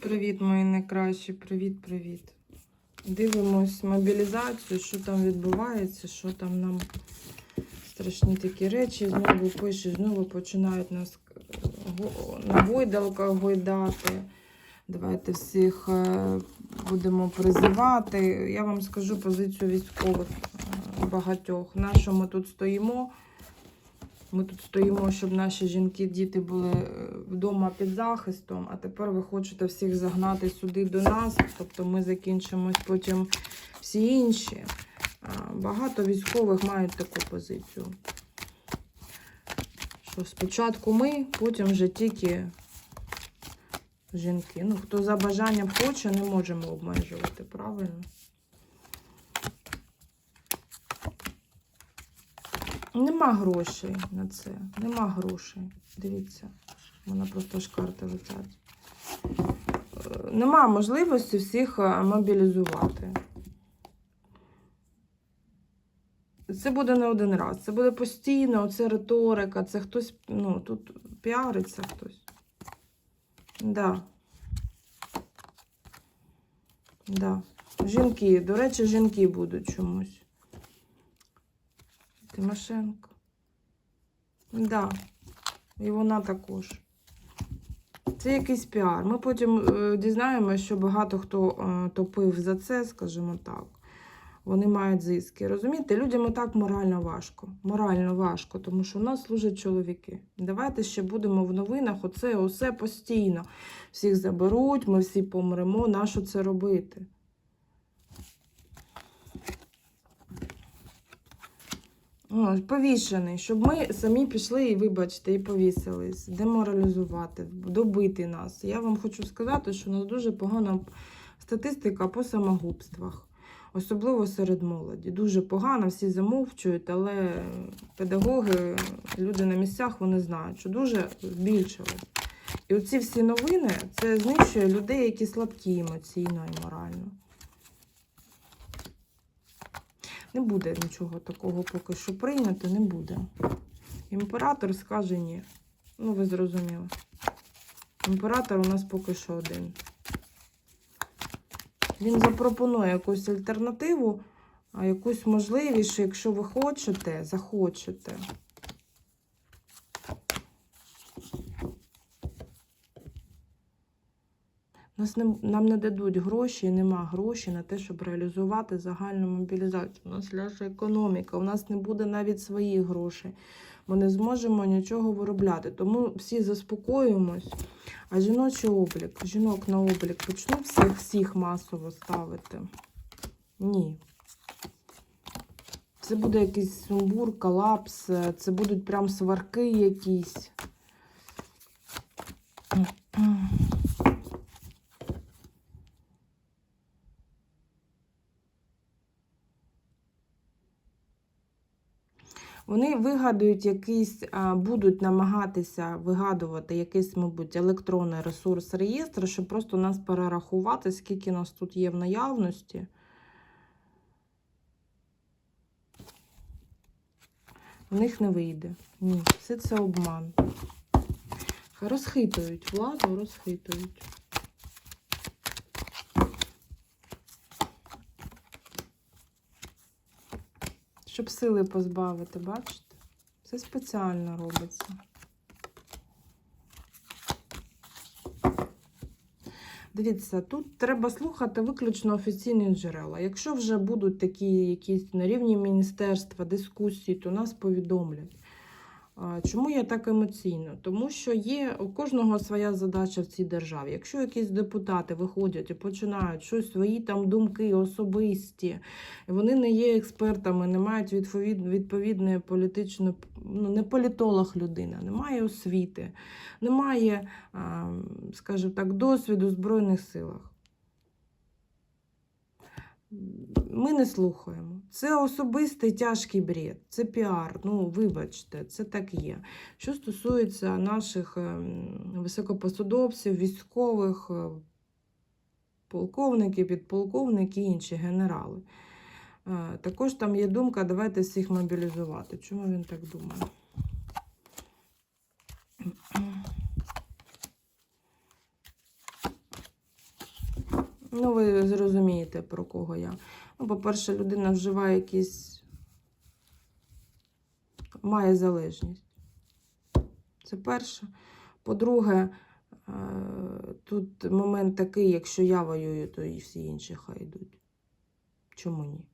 Привіт, мої найкращі. Привіт, привіт. Дивимось мобілізацію, що там відбувається, що там нам страшні такі речі. Знову пишуть, знову починають нас е, на гойдалках гойдати. Давайте всіх е, будемо призивати. Я вам скажу позицію військових е, багатьох. На що ми тут стоїмо? Ми тут стоїмо, щоб наші жінки, діти були е, вдома під захистом, а тепер ви хочете всіх загнати сюди до нас, тобто ми закінчимось потім всі інші. Багато військових мають таку позицію. Що спочатку ми, потім вже тільки жінки. Ну, хто за бажанням хоче, не можемо обмежувати, правильно? Нема грошей на це. Нема грошей. Дивіться, в мене просто ж карти летять. Е, Нема можливості всіх е, мобілізувати. Це буде не один раз. Це буде постійно, це риторика, це хтось, ну, тут піариться хтось. Да. Да. Жінки, до речі, жінки будуть чомусь. Тимошенко. Да. І вона також. Це якийсь піар. Ми потім е, дізнаємося, що багато хто е, топив за це, скажімо так. Вони мають зиски. Розумієте, людям і так морально важко. Морально важко, тому що у нас служать чоловіки. Давайте ще будемо в новинах. Оце усе постійно. Всіх заберуть, ми всі помремо. Нащо це робити? Повішений, щоб ми самі пішли і, вибачте, і повісились, деморалізувати, добити нас. Я вам хочу сказати, що у нас дуже погана статистика по самогубствах, особливо серед молоді. Дуже погано, всі замовчують, але педагоги, люди на місцях, вони знають, що дуже збільшилось. І оці всі новини це знищує людей, які слабкі емоційно і морально. Не буде нічого такого поки що прийнято, не буде. Імператор скаже ні. Ну, ви зрозуміли. Імператор у нас поки що один. Він запропонує якусь альтернативу, якусь можливість, що якщо ви хочете, захочете. Нас не, нам не дадуть гроші, і нема грошей на те, щоб реалізувати загальну мобілізацію. У нас ляже економіка, у нас не буде навіть своїх грошей. Ми не зможемо нічого виробляти. Тому всі заспокоюємось. А жіночий облік, жінок на облік почну всіх, всіх масово ставити? Ні. Це буде якийсь сумбур, колапс, це будуть прям сварки якісь. Вони вигадують якийсь, будуть намагатися вигадувати якийсь, мабуть, електронний ресурс реєстру, щоб просто нас перерахувати, скільки нас тут є в наявності. В них не вийде. Ні, все це обман. Розхитують владу, розхитують. Щоб сили позбавити, бачите? Це спеціально робиться. Дивіться, тут треба слухати виключно офіційні джерела. Якщо вже будуть такі якісь на рівні міністерства, дискусії, то нас повідомлять. Чому я так емоційно? Тому що є у кожного своя задача в цій державі. Якщо якісь депутати виходять і починають щось свої там думки особисті, вони не є експертами, не мають відповід, відповідної політичної, ну не політолог людина, немає освіти, немає, скажімо так, досвіду в Збройних силах. Ми не слухаємо. Це особистий тяжкий бред, це піар. Ну, вибачте, це так є. Що стосується наших ем, високопосадовців, військових, е, полковників, підполковників і інші генерали. Е, Також там є думка, давайте всіх мобілізувати. Чому він так думає? Ну, ви зрозумієте, про кого я. Ну, по-перше, людина вживає якісь. має залежність. Це перше. По-друге, е, тут момент такий, якщо я воюю, то і всі інші хай йдуть. Чому ні?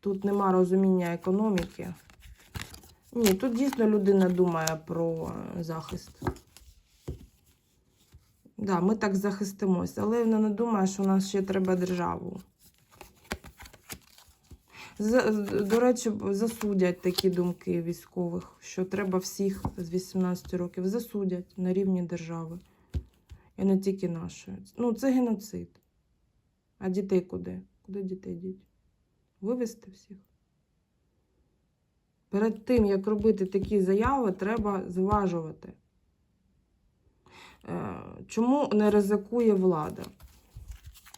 Тут нема розуміння економіки. Ні, тут дійсно людина думає про е, захист. Да, ми так захистимось, але вона не думає, що у нас ще треба державу. За- До речі, засудять такі думки військових, що треба всіх з 18 років засудять на рівні держави. І не тільки нашої. Ну, це геноцид. А дітей куди? Куди дітей діть? Вивезти всіх. Перед тим, як робити такі заяви, треба зважувати. Е, Чому не ризикує влада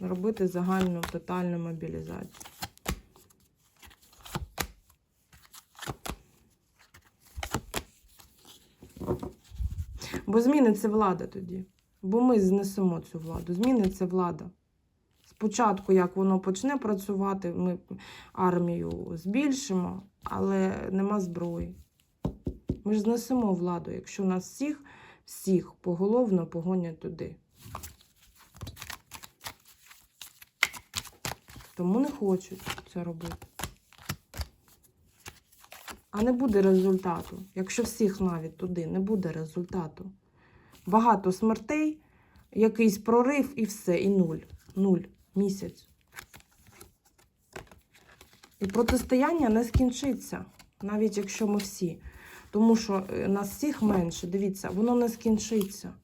робити загальну тотальну мобілізацію? Бо зміниться влада тоді. Бо ми знесемо цю владу. Зміниться влада. Спочатку, як воно почне працювати, ми армію збільшимо, але нема зброї. Ми ж знесемо владу, якщо нас всіх, всіх поголовно погонять туди. Тому не хочуть це робити. А не буде результату. Якщо всіх навіть туди, не буде результату. Багато смертей, якийсь прорив і все, і нуль. Нуль. Місяць. І протистояння не скінчиться, навіть якщо ми всі. Тому що е, нас всіх менше, дивіться, воно не скінчиться.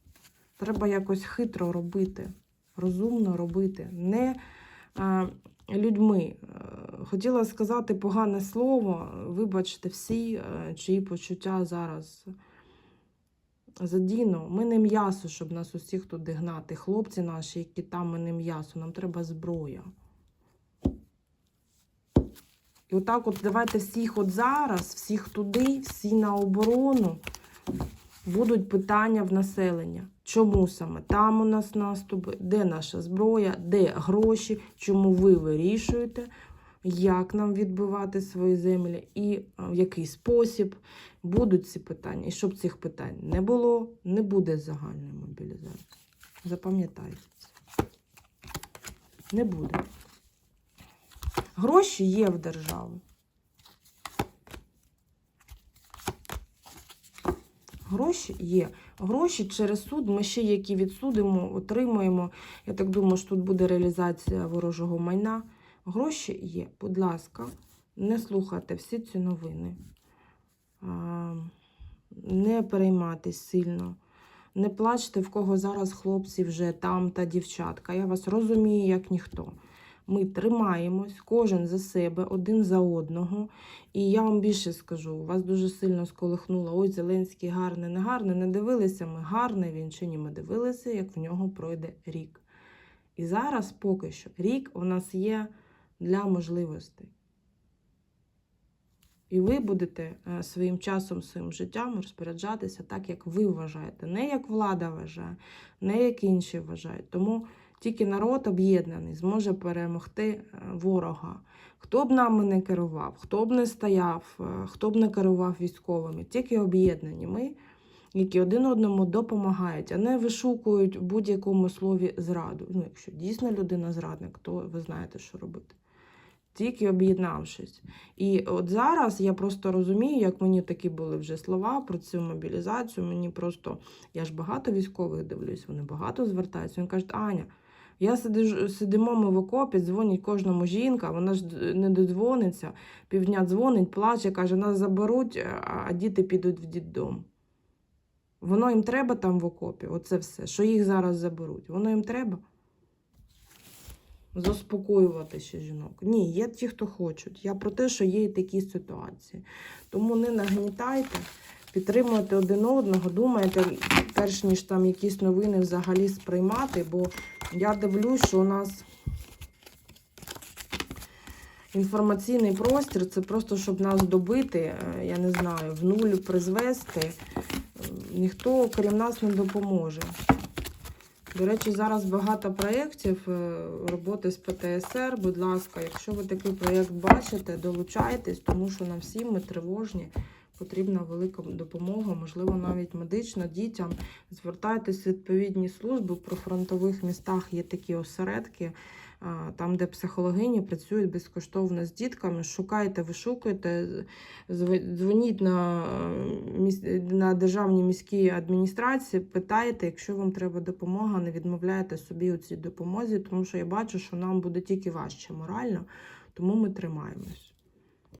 Треба якось хитро робити, розумно робити, не а, людьми. Е, Хотіла сказати погане слово, вибачте всі, е, чиї почуття зараз задіно. Ми не м'ясо, щоб нас усіх туди гнати. Хлопці наші, які там, ми не м'ясо, нам треба зброя. І отак от давайте всіх от зараз, всіх туди, всі на оборону. Будуть питання в населення. Чому саме там у нас наступи, де наша зброя, де гроші, чому ви вирішуєте, як нам відбивати свої землі і в який спосіб будуть ці питання. І щоб цих питань не було, не буде загальної мобілізації. Запам'ятайте. Не буде. Гроші є в держави. Гроші є. Гроші через суд ми ще які відсудимо, отримуємо. Я так думаю, що тут буде реалізація ворожого майна. Гроші є. Будь ласка, не слухайте всі ці новини. Не перейматись сильно. Не плачте, в кого зараз хлопці вже там та дівчатка. Я вас розумію, як ніхто. Ми тримаємось, кожен за себе, один за одного. І я вам більше скажу, вас дуже сильно сколихнуло. Ой, Зеленський гарний, не гарний. Не дивилися ми, гарний він чи ні. Ми дивилися, як в нього пройде рік. І зараз поки що рік у нас є для можливостей. І ви будете е, своїм часом, своїм життям розпоряджатися так, як ви вважаєте. Не як влада вважає, не як інші вважають. Тому тільки народ об'єднаний зможе перемогти е, ворога. Хто б нами не керував, хто б не стояв, е, хто б не керував військовими, тільки об'єднані ми, які один одному допомагають, а не вишукують в будь-якому слові зраду. Ну, якщо дійсно людина зрадник, то ви знаєте, що робити. Тільки об'єднавшись. І от зараз я просто розумію, як мені такі були вже слова про цю мобілізацію. Мені просто, я ж багато військових дивлюсь, вони багато звертаються. Він каже, Аня, я сидиш, сидимо ми в окопі, дзвонить кожному жінка, вона ж не додзвониться, півдня дзвонить, плаче, каже, нас заберуть, а а діти підуть в дітдом. Воно їм треба там в окопі, оце все, що їх зараз заберуть. Воно їм треба заспокоювати ще жінок. Ні, є ті, хто хочуть. Я про те, що є і такі ситуації. Тому не нагнітайте, підтримуйте один одного, думайте, перш ніж там якісь новини взагалі сприймати, бо я дивлюсь, що у нас інформаційний простір це просто щоб нас добити, е, я не знаю, в нуль призвести. Е, Ніхто крім нас не допоможе. До речі, зараз багато проєктів е, роботи з ПТСР. Будь ласка, якщо ви такий проєкт бачите, долучайтесь, тому що нам всім ми тривожні. Потрібна велика допомога, можливо, навіть медична дітям. Звертайтесь в відповідні служби. Про фронтових містах є такі осередки, там, де психологині працюють безкоштовно з дітками. Шукайте, вишукуйте, зв- дзвоніть на, на державні міські адміністрації, питайте, якщо вам треба допомога, не відмовляйте собі у цій допомозі, тому що я бачу, що нам буде тільки важче морально, тому ми тримаємось.